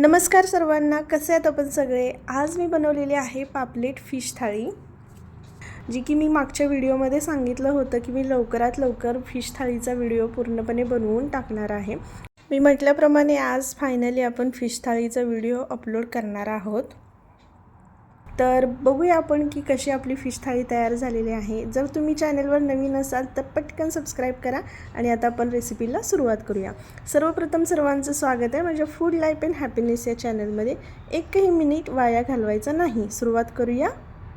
नमस्कार सर्वांना कसे आहेत आपण सगळे? आज मी बनवलेली आहे पापलेट फिश थाळी जी की मी मागच्या व्हिडिओमध्ये सांगितलं होतं की मी लवकरात लवकर फिश थाळीचा व्हिडिओ पूर्णपणे बनवून टाकणार आहे. मी म्हटल्याप्रमाणे आज फायनली आपण फिश थाळीचा व्हिडिओ अपलोड करणार आहोत. तर बघूया आपण की कशी आपली फिश थाळी तयार झालेली आहे. जर तुम्ही चॅनलवर नवीन असाल तर पटकन सबस्क्राईब करा आणि आता आपण रेसिपीला सुरुवात करूया. सर्वप्रथम सर्वांचं स्वागत आहे माझ्या फूड लाईफ अँड हॅपीनेस या चॅनलमध्ये एकही मिनिट वाया घालवायचा नाही. सुरुवात करूया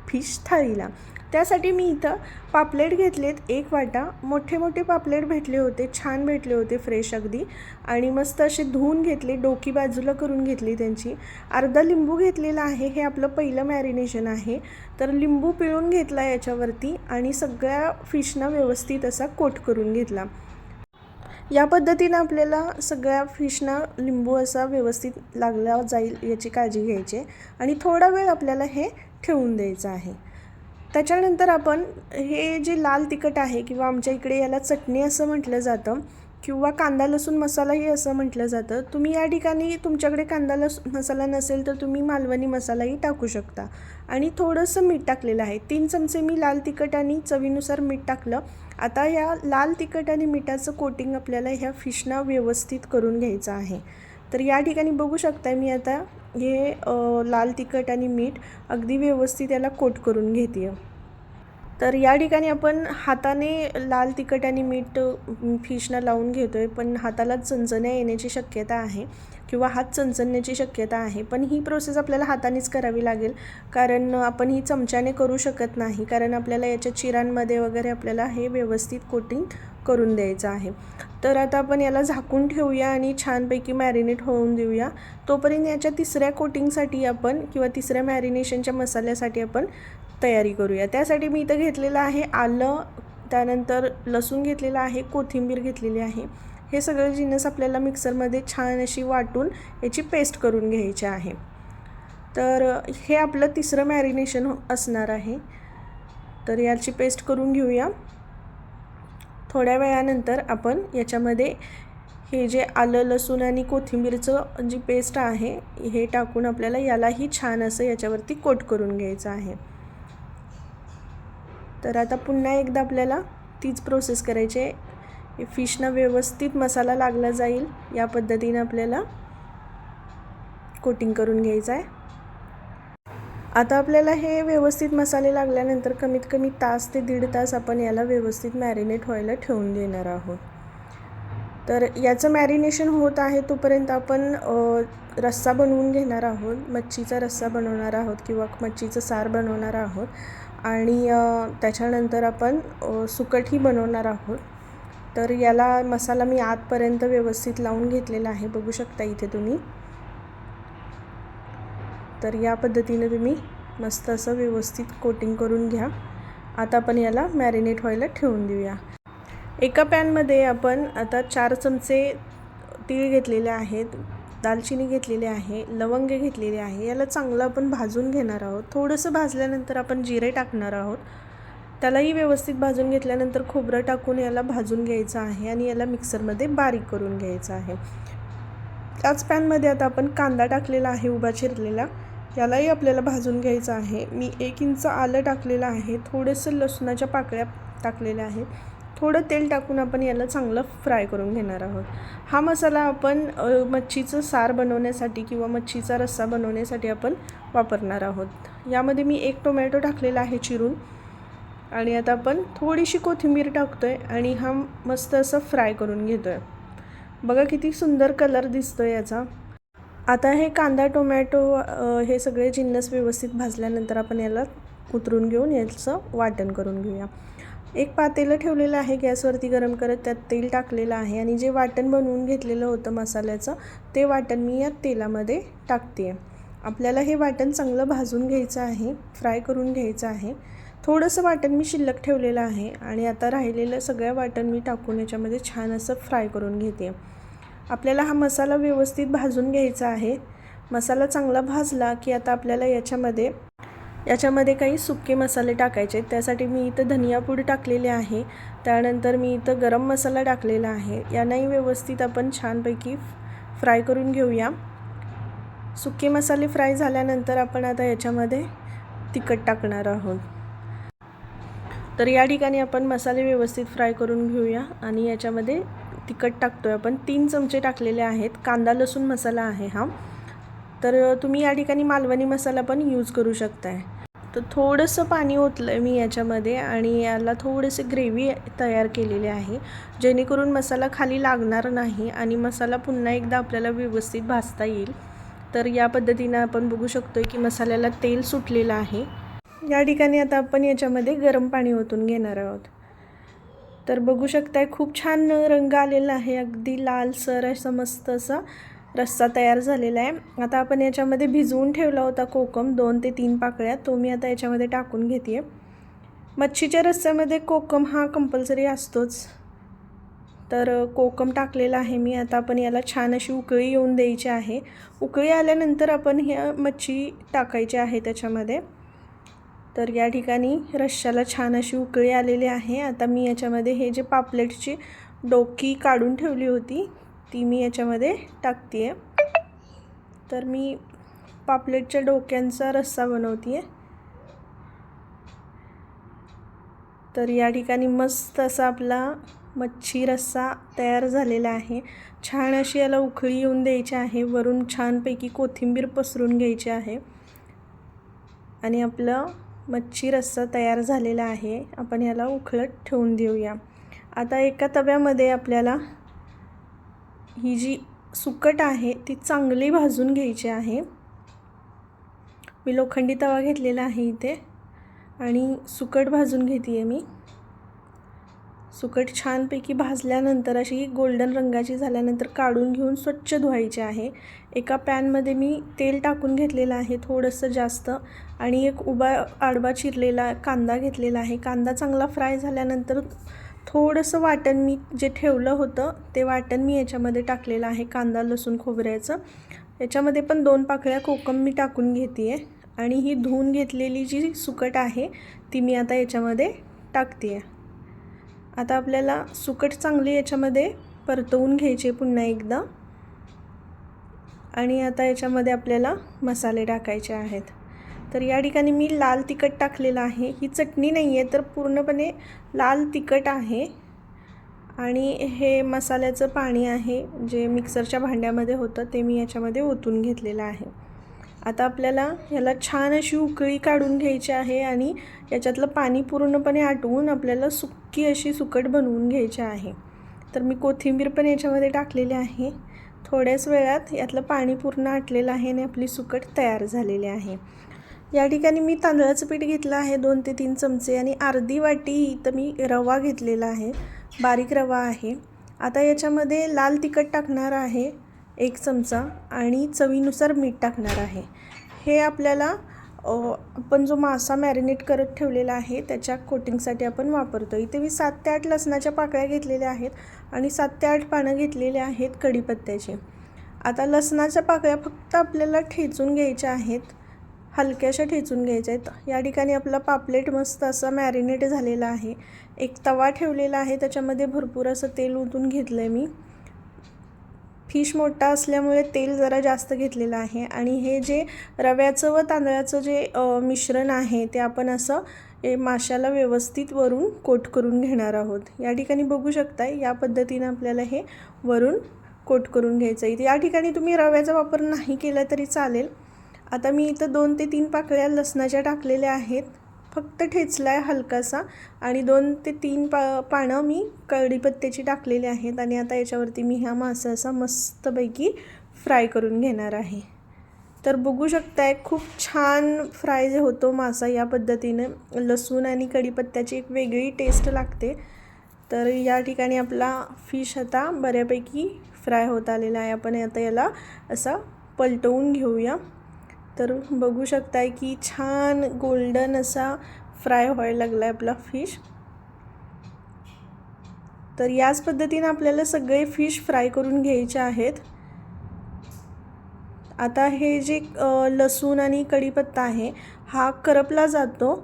फिश थाळीला. त्यासाठी मी इथं पापलेट घेतलेत एक वाटा. मोठे मोठे पापलेट भेटले होते छान भेटले होते फ्रेश अगदी. आणि मस्त असे धुवून घेतले डोकी बाजूला करून घेतली त्यांची. अर्धा लिंबू घेतलेला आहे हे आपलं पहिलं मॅरिनेशन आहे. तर लिंबू पिळून घेतला याच्यावरती आणि सगळ्या फिशना व्यवस्थित असा कोट करून घेतला. या पद्धतीनं आपल्याला सगळ्या फिशना लिंबू असा व्यवस्थित लागला जाईल याची काळजी घ्यायची आणि थोडा वेळ आपल्याला हे ठेवून द्यायचं आहे. त्याच्यानंतर आपण हे जे लाल तिखट आहे किंवा आमच्या इकडे याला चटणी असं म्हटलं जातं किंवा कांदा लसूण मसालाही असं म्हटलं जातं तुम्ही या ठिकाणी तुमच्याकडे कांदा लसूण मसाला नसेल तर तुम्ही मालवणी मसालाही टाकू शकता. आणि थोडंसं मीठ टाकलेलं आहे. तीन चमचे मी लाल तिखट आणि चवीनुसार मीठ टाकलं. आता या लाल तिखट आणि मिठाचं कोटिंग आपल्याला ह्या फिशना व्यवस्थित करून घ्यायचं आहे. तर या ठिकाणी बघू शकता मी आता हे लाल तिखट आणि मीठ अगदी व्यवस्थित याला कोट करून घेते आहे तर या ठिकाणी आपण हाताने लाल तिखट आणि मीठ फिशनं फिशना लावून घेतो आहे पण हाताला चणचण्या येण्याची शक्यता आहे किंवा हात चणचणण्याची शक्यता आहे. पण ही प्रोसेस आपल्याला हातानेच करावी लागेल कारण आपण ही चमच्याने करू शकत नाही कारण आपल्याला याच्या चिरांमध्ये वगैरे आपल्याला हे व्यवस्थित कोटिंग करून द्यायचं आहे. तर आता आपण याला झाकून ठेवूया आणि छानपैकी मॅरिनेट होऊन देऊया. तोपर्यंत याच्या तिसऱ्या कोटिंगसाठी आपण किंवा तिसऱ्या मॅरिनेशनच्या मसाल्यासाठी आपण तयारी करूया. त्यासाठी मी इथं घेतलेलं आहे आलं त्यानंतर लसूण घेतलेलं आहे कोथिंबीर घेतलेली आहे. हे सगळे जिन्नस आपल्याला मिक्सरमध्ये छान अशी वाटून याची पेस्ट करून घ्यायची आहे. तर हे आपलं तिसरं मॅरिनेशन असणार आहे. तर याची पेस्ट करून घेऊया. थोड्या वेळानंतर आपण याच्यामध्ये हे जे आलं लसूण आणि कोथिंबीरचं जी पेस्ट आहे हे टाकून आपल्याला यालाही छान असं याच्यावरती कोट करून घ्यायचं आहे. तर आता पुन्हा एकदा आपल्याला तीच प्रोसेस करायची आहे. फिशना व्यवस्थित मसाला लागला जाईल. या पद्धतीनं आपल्याला कोटिंग करून घ्यायचं आहे. आता आपल्याला हे व्यवस्थित मसाले लागल्यानंतर कमीत कमी तास ते दीड तास आपण याला व्यवस्थित मॅरिनेट व्हायला ठेवून देणार आहोत. तर याचं मॅरिनेशन होत आहे तोपर्यंत आपण रस्सा बनवून घेणार आहोत. मच्छीचा रस्सा बनवणार आहोत किंवा मच्छीचं सार बनवणार आहोत. आणि त्याच्यानंतर आपण सुकटही बनवणार आहोत. तर याला मसाला मी आतपर्यंत व्यवस्थित लावून घेतलेला आहे. बघू शकता इथे तुम्ही. तर या पद्धतीने तुम्ही मस्त असं व्यवस्थित कोटिंग करून घ्या. आता आपण याला मॅरिनेट व्हायला ठेवून देऊया. एका पॅनमध्ये आपण आता चार चमचे तीळ घेतलेले आहेत. दालचिनी घेतलेली आहे लवंग घेतलेले आहे याला चांगलं आपण भाजून घेणार आहोत. थोडंसं भाजल्यानंतर आपण जिरे टाकणार आहोत. त्यालाही व्यवस्थित भाजून घेतल्यानंतर खोबरं टाकून याला भाजून घ्यायचं आहे आणि याला मिक्सरमध्ये बारीक करून घ्यायचं आहे. त्याच पॅनमध्ये आता आपण कांदा टाकलेला आहे उभा चिरलेला. यालाही आपल्याला भाजून घ्यायचं आहे. मी एक इंच आलं टाकलेलं आहे. थोडंसं लसणाच्या पाकळ्या टाकलेल्या आहेत. थोडं तेल टाकून आपण याला चांगलं फ्राय करून घेणार आहोत. हा मसाला आपण मच्छीचं सार बनवण्यासाठी किंवा मच्छीचा रस्सा बनवण्यासाठी आपण वापरणार आहोत. यामध्ये मी एक टोमॅटो टाकलेला आहे चिरून. आणि आता आपण थोडीशी कोथिंबीर टाकतो आहे आणि हा मस्त असं फ्राय करून घेतो आहे बघा किती सुंदर कलर दिसतो याचा. आता हे कांदा टोमॅटो हे सगळे जिन्नस व्यवस्थित भाजल्यानंतर आपण याला उतरून घेऊन याचं वाटण करून घेऊया. एक पातेलं ठेवलेलं आहे गॅसवरती गरम करत त्यात तेल टाकलेलं आहे आणि जे वाटण बनवून घेतलेलं होतं मसाल्याचं ते वाटण मी या तेलामध्ये टाकते आपल्याला हे वाटण चांगलं भाजून घ्यायचं आहे फ्राय करून घ्यायचं आहे. थोडंसं वाटण मी शिल्लक ठेवलेलं आहे आणि आता राहिलेलं सगळ्या वाटण मी टाकून याच्यामध्ये छान असं फ्राय करून घेते आपल्याला हा मसाला व्यवस्थित भाजून घ्यायचा आहे. मसाला चांगला भाजला की आता आपल्याला याच्यामध्ये याच्यामध्ये काही सुके मसाले टाकायचे आहेत. त्यासाठी मी इथं धनियापूड टाकलेले आहे. त्यानंतर मी इथं गरम मसाला टाकलेला आहे. यांनाही व्यवस्थित आपण छानपैकी फ्राय करून घेऊया. सुके मसाले फ्राय झाल्यानंतर आपण आता याच्यामध्ये तिखट टाकणार आहोत. तर या ठिकाणी आपण मसाले व्यवस्थित फ्राय करून घेऊया आणि याच्यामध्ये तिखट टाकतो आहे आपण. तीन चमचे टाकलेले आहेत. कांदा लसूण मसाला आहे हा. तर तुम्ही या ठिकाणी मालवणी मसाला पण यूज करू शकताय. तर थोडंसं पाणी ओतलं आहे मी याच्यामध्ये आणि याला थोडेसे ग्रेव्ही तयार केलेले आहे. जेणेकरून मसाला खाली लागणार नाही आणि मसाला पुन्हा एकदा आपल्याला व्यवस्थित भाजता येईल. तर या पद्धतीनं आपण बघू शकतो की मसाल्याला तेल सुटलेलं आहे. या ठिकाणी आता आपण याच्यामध्ये गरम पाणी ओतून घेणार आहोत. तर बघू शकताय खूप छान रंग आलेला आहे. अगदी लालसर असं असा रस्सा तयार झालेला आहे. आता आपण याच्यामध्ये भिजवून ठेवला होता कोकम दोन ते तीन पाकळ्या. तो मी आता याच्यामध्ये टाकून घेते मच्छीच्या रस्स्यामध्ये कोकम हा कंपल्सरी असतोच. तर कोकम टाकलेला आहे मी. आता आपण याला छान अशी उकळी येऊन द्यायची आहे. उकळी आल्यानंतर आपण ह्या मच्छी टाकायची आहे त्याच्यामध्ये. तर या ठिकाणी रश्श्याला छान अशी उकळी आलेली आहे. आता मी याच्यामध्ये हे जे पापलेटची डोकी काढून ठेवली होती ती मी याच्यामध्ये टाकते आहे तर मी पापलेटच्या डोक्यांचा रस्सा बनवते आहे तर या ठिकाणी मस्त असा आपला मच्छी रस्सा तयार झालेला आहे. छान अशी याला उखळी येऊन द्यायची आहे. वरून छानपैकी कोथिंबीर पसरून घ्यायची आहे. आणि आपलं मच्छी रस्सा तयार झालेला आहे. आपण याला उखळत ठेवून देऊया. आता एका तव्यामध्ये आपल्याला ही जी सुकट आहे ती चांगली भाजून घ्यायची आहे. मी लोखंडी तवा घेतलेला आहे इथे आणि सुकट भाजून घेते आहे मी. सुकट छानपैकी भाजल्यानंतर अशी गोल्डन रंगाची झाल्यानंतर काढून घेऊन स्वच्छ धुवायची आहे. एका पॅनमध्ये मी तेल टाकून घेतलेलं आहे थोडंसं जास्त आणि एक उभा आडवा चिरलेला कांदा घेतलेला आहे. कांदा चांगला फ्राय झाल्यानंतर थोडंसं वाटण मी जे ठेवलं होतं ते वाटण मी याच्यामध्ये टाकलेलं आहे कांदा लसूण खोबऱ्याचं. याच्यामध्ये पण दोन पाकळ्या कोकम मी टाकून घेते आहे आणि ही धुवून घेतलेली जी सुकट आहे ती मी आता याच्यामध्ये टाकते आहे आता आपल्याला सुकट चांगली याच्यामध्ये परतवून घ्यायचे पुन्हा एकदा. आणि आता याच्यामध्ये आपल्याला मसाले टाकायचे आहेत. तर या ठिकाणी मी लाल तिखट टाकलेलं आहे. ही चटणी नाही आहे तर पूर्णपणे लाल तिखट आहे. आणि हे मसाल्याचं पाणी आहे जे मिक्सरच्या भांड्यामध्ये होतं ते मी याच्यामध्ये ओतून घेतलेलं आहे. आता आपल्याला ह्याला छान अशी उकळी काढून घ्यायची आहे आणि याच्यातलं पाणी पूर्णपणे आटवून आपल्याला सुक्की अशी सुकट बनवून घ्यायची आहे. तर मी कोथिंबीर पण याच्यामध्ये टाकलेली आहे. थोड्याच वेळात यातलं पाणी पूर्ण आटलेलं आहे आणि आपली सुकट तयार झालेली आहे. या ठिकाणी मी तांदळाचं पीठ घेतलं आहे दोन ते तीन चमचे आणि अर्धी वाटी तर मी रवा घेतलेला आहे बारीक रवा आहे. आता याच्यामध्ये लाल तिखट टाकणार आहे एक चमचा आणि चवीनुसार मीठ टाकणार आहे. हे आपल्याला आपण जो मासा मॅरिनेट करत ठेवलेला आहे त्याच्या कोटिंगसाठी आपण वापरतो. इथे मी सात ते आठ लसणाच्या पाकळ्या घेतलेल्या आहेत आणि सात ते आठ पानं घेतलेले आहेत कढीपत्त्याचे. आता लसणाच्या पाकळ्या फक्त आपल्याला ठेचून घ्यायच्या आहेत. हलक्याशा ठेचून घ्यायच्या आहेत या ठिकाणी आपला पापलेट मस्त असा मॅरिनेट झालेला आहे. एक तवा ठेवलेला आहे त्याच्यामध्ये भरपूर असं तेल ओतून घेतलं आहे मी. फिश मोठा असल्यामुळे तेल जरा जास्त घेतलेलं आहे. आणि हे जे रव्याचं व तांदळाचं जे मिश्रण आहे ते आपण असं हे माशाला व्यवस्थित वरून कोट करून घेणार आहोत. या ठिकाणी बघू शकता या पद्धतीनं आपल्याला हे वरून कोट करून घ्यायचं आहे या ठिकाणी तुम्ही रव्याचा वापर नाही केला तरी चालेल. आता मी इथं दोन ते तीन पाकळ्या लसणाच्या टाकलेल्या आहेत. फक्त ठेचला आहे हलकासा आणि दोन ते तीन पा पानं मी कढीपत्त्याची टाकलेली आहेत आणि आता याच्यावरती मी ह्या मासा मस्तपैकी फ्राय करून घेणार आहे. तर बघू शकताय खूप छान फ्राय जे होतो मासा या पद्धतीनं. लसूण आणि कढीपत्त्याची एक वेगळी टेस्ट लागते. तर या ठिकाणी आपला फिश आता बऱ्यापैकी फ्राय होत आलेला आहे. आपण आता याला असा पलटवून घेऊया. तर बघू शकताय की छान गोल्डन असा फ्राय व्हायला लागला आहे आपला फिश तर याच पद्धतीनं आपल्याला सगळे फिश फ्राय करून घ्यायचे आहेत. आता हे जे लसूण आणि कढीपत्ता आहे हा करपला जातो.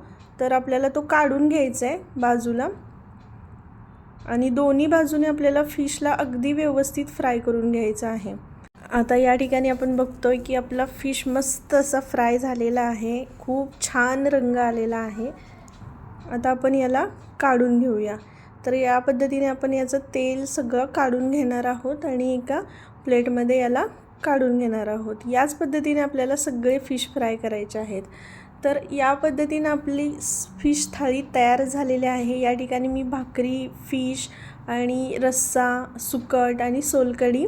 तर आपल्याला तो काढून घ्यायचा आहे बाजूला. आणि दोन्ही बाजूने आपल्याला फिशला अगदी व्यवस्थित फ्राय करून घ्यायचं आहे. आता या ठिकाणी आपण बघतोय की आपला फिश मस्त असा फ्राय झालेला आहे. खूप छान रंग आलेला आहे. आता आपण याला काढून घेऊया. तर या पद्धतीने आपण याचं तेल सगळं काढून घेणार आहोत आणि एका प्लेटमध्ये याला काढून घेणार आहोत. याच पद्धतीने आपल्याला सगळे फिश फ्राय करायचे आहेत. तर या पद्धतीनं आपली फिश थाळी तयार झालेली आहे. या ठिकाणी मी भाकरी फिश आणि रस्सा सुकट आणि सोलकढी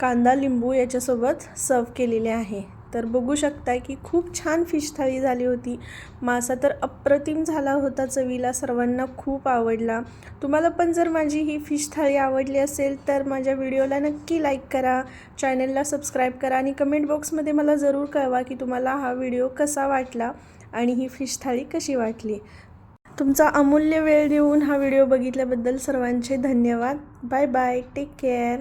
कांदा लिंबू याच्यासोबत सर्व केलेले आहे. तर बघू शकता की खूप छान फिश थाळी झाली होती. मासा तर अप्रतिम झाला होता चवीला. सर्वांना खूप आवडला. तुम्हाला पण जर माझी ही फिश थाळी आवडली असेल तर माझ्या व्हिडिओला नक्की लाईक करा. चॅनलला सबस्क्राईब करा आणि कमेंट बॉक्समध्ये मला जरूर कळवा की तुम्हाला हा व्हिडिओ कसा वाटला आणि ही फिश थाळी कशी वाटली. तुमचा अमूल्य वेळ देऊन हा व्हिडिओ बघितल्याबद्दल सर्वांचे धन्यवाद. Bye bye take care